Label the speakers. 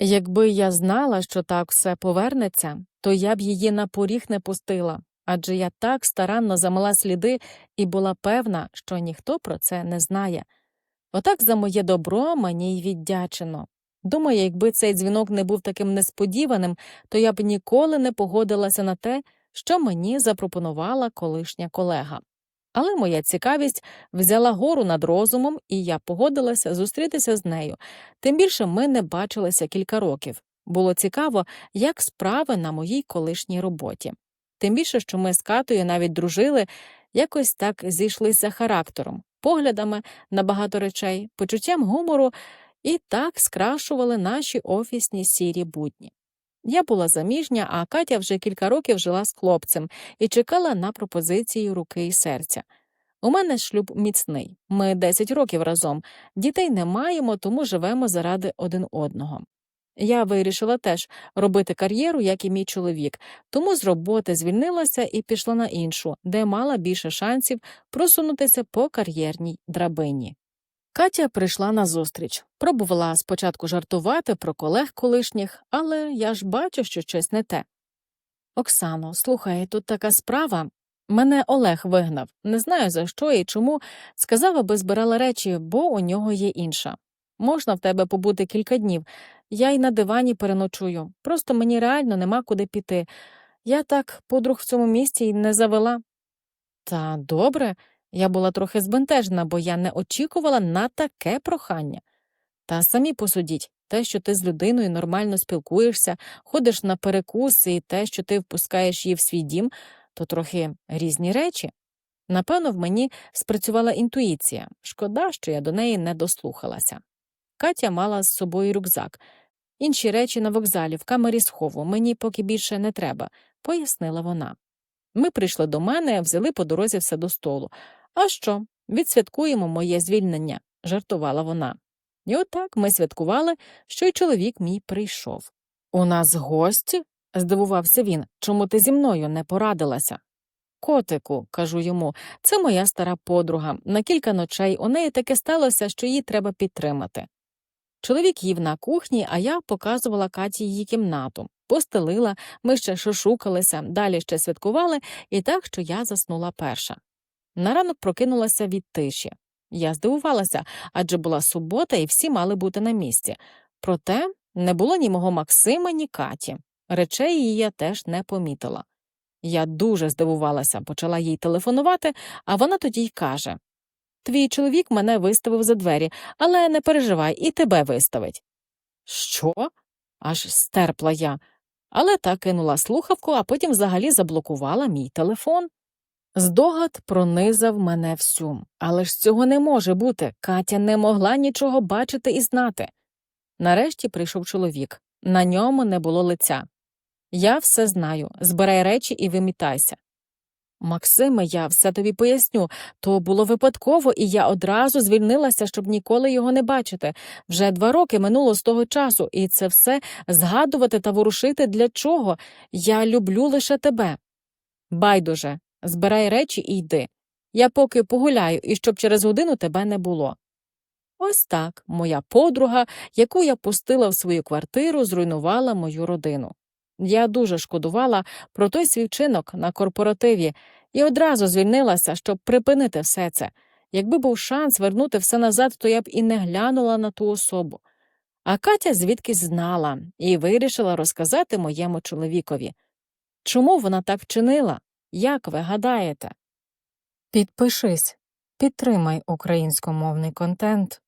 Speaker 1: Якби я знала, що так все повернеться, то я б її на поріг не пустила, адже я так старанно замила сліди і була певна, що ніхто про це не знає. Отак за моє добро мені й віддячено. Думаю, якби цей дзвінок не був таким несподіваним, то я б ніколи не погодилася на те, що мені запропонувала колишня колега. Але моя цікавість взяла гору над розумом, і я погодилася зустрітися з нею. Тим більше ми не бачилися кілька років. Було цікаво, як справи на моїй колишній роботі. Тим більше, що ми з Катою навіть дружили, якось так зійшлися характером, поглядами на багато речей, почуттям гумору і так скрашували наші офісні сірі будні. Я була заміжня, а Катя вже кілька років жила з хлопцем і чекала на пропозицію руки і серця. У мене шлюб міцний. Ми 10 років разом. Дітей не маємо, тому живемо заради один одного. Я вирішила теж робити кар'єру, як і мій чоловік, тому з роботи звільнилася і пішла на іншу, де мала більше шансів просунутися по кар'єрній драбині. Катя прийшла на зустріч. Пробувала спочатку жартувати про колег колишніх, але я ж бачу, що щось не те. Оксано, слухай, тут така справа. Мене Олег вигнав. Не знаю за що і чому. Сказав, аби збирала речі, бо у нього є інша. Можна в тебе побути кілька днів. Я й на дивані переночую. Просто мені реально нема куди піти. Я так подруг в цьому місті й не завела. Та добре, я була трохи збентежена, бо я не очікувала на таке прохання. Та самі посудіть те, що ти з людиною нормально спілкуєшся, ходиш на перекуси, і те, що ти впускаєш її в свій дім, то трохи різні речі. Напевно, в мені спрацювала інтуїція. Шкода, що я до неї не дослухалася. Катя мала з собою рюкзак. Інші речі на вокзалі, в камері схову, мені поки більше не треба, пояснила вона. Ми прийшли до мене, взяли по дорозі все до столу. А що? Відсвяткуємо моє звільнення, жартувала вона. І отак ми святкували, що й чоловік мій прийшов. У нас гості? здивувався він. Чому ти зі мною не порадилася? Котику, кажу йому, це моя стара подруга. На кілька ночей у неї таке сталося, що її треба підтримати. Чоловік їв на кухні, а я показувала Каті її кімнату, постелила, ми ще шушукалися, далі ще святкували, і так, що я заснула перша. На ранок прокинулася від тиші. Я здивувалася, адже була субота, і всі мали бути на місці. Проте не було ні мого Максима, ні Каті. Речей її я теж не помітила. Я дуже здивувалася, почала їй телефонувати, а вона тоді й каже Твій чоловік мене виставив за двері, але не переживай, і тебе виставить. Що? аж стерпла я, але та кинула слухавку, а потім взагалі заблокувала мій телефон. Здогад пронизав мене всю, але ж цього не може бути. Катя не могла нічого бачити і знати. Нарешті прийшов чоловік. На ньому не було лиця. Я все знаю. Збирай речі і вимітайся. Максиме, я все тобі поясню. То було випадково, і я одразу звільнилася, щоб ніколи його не бачити. Вже два роки минуло з того часу, і це все згадувати та ворушити для чого? Я люблю лише тебе. Байдуже, збирай речі і йди. Я поки погуляю, і щоб через годину тебе не було. Ось так моя подруга, яку я пустила в свою квартиру, зруйнувала мою родину. Я дуже шкодувала про той свій вчинок на корпоративі і одразу звільнилася, щоб припинити все це. Якби був шанс вернути все назад, то я б і не глянула на ту особу. А Катя звідкись знала і вирішила розказати моєму чоловікові. Чому вона так вчинила? Як ви гадаєте? Підпишись, підтримай українськомовний контент.